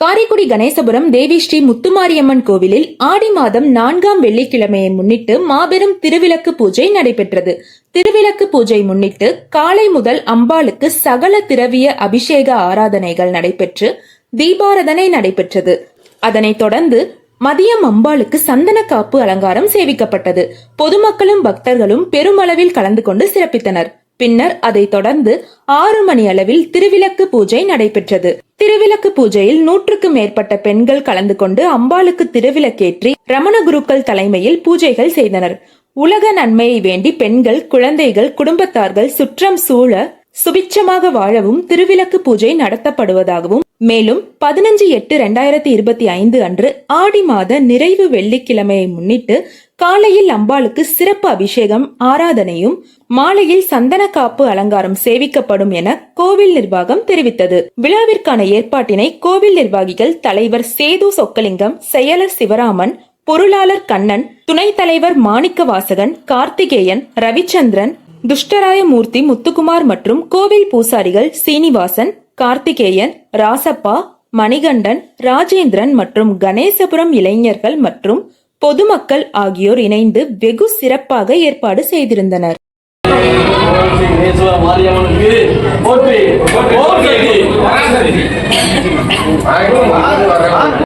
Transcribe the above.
காரைக்குடி கணேசபுரம் தேவி ஸ்ரீ முத்துமாரியம்மன் கோவிலில் ஆடி மாதம் நான்காம் வெள்ளிக்கிழமையை முன்னிட்டு மாபெரும் திருவிளக்கு பூஜை நடைபெற்றது. திருவிளக்கு பூஜை முன்னிட்டு காலை முதல் அம்பாளுக்கு சகல திரவிய அபிஷேக ஆராதனைகள் நடைபெற்று தீபாரதனை நடைபெற்றது. அதனைத் தொடர்ந்து மதியம் அம்பாளுக்கு சந்தன காப்பு அலங்காரம் சேவிக்கப்பட்டது. பொதுமக்களும் பக்தர்களும் பெருமளவில் கலந்து கொண்டு சிறப்பித்தனர். பின்னர் அதைத் தொடர்ந்து ஆறு மணி அளவில் திருவிளக்கு பூஜை நடைபெற்றது. திருவிளக்கு பூஜையில் நூற்றுக்கு மேற்பட்ட பெண்கள் கலந்து கொண்டு அம்பாளுக்கு திருவிளக்கேற்றி ரமண குருக்கள் தலைமையில் பூஜைகள் செய்தனர். உலக நன்மையை வேண்டி பெண்கள் குழந்தைகள் குடும்பத்தார்கள் சுற்றம் சூழ சுபிட்சமாக வாழவும் திருவிளக்கு பூஜை நடத்தப்படுவதாகவும் மேலும் பதினஞ்சு எட்டு இரண்டாயிரத்தி இருபத்தி ஐந்து அன்று ஆடி மாத நிறைவு வெள்ளிக்கிழமையை முன்னிட்டு காலையில் அம்பாளுக்கு சிறப்பு அபிஷேகம் ஆராதனையும் மாலையில் சந்தன காப்பு அலங்காரம் சேவிக்கப்படும் என கோவில் நிர்வாகம் தெரிவித்தது. விழாவிற்கான ஏற்பாட்டினை கோவில் நிர்வாகிகள் தலைவர் சேது சொக்கலிங்கம் செயலர் சிவராமன் பொருளாளர் கண்ணன் துணைத் தலைவர் மாணிக்க வாசகன் கார்த்திகேயன் ரவிச்சந்திரன் துஷ்டராயமூர்த்தி முத்துக்குமார் மற்றும் கோவில் பூசாரிகள் சீனிவாசன் கார்த்திகேயன் ராசப்பா மணிகண்டன் ராஜேந்திரன் மற்றும் கணேசபுரம் இளைஞர்கள் மற்றும் பொதுமக்கள் ஆகியோர் இணைந்து வெகு சிறப்பாக ஏற்பாடு செய்திருந்தனர்.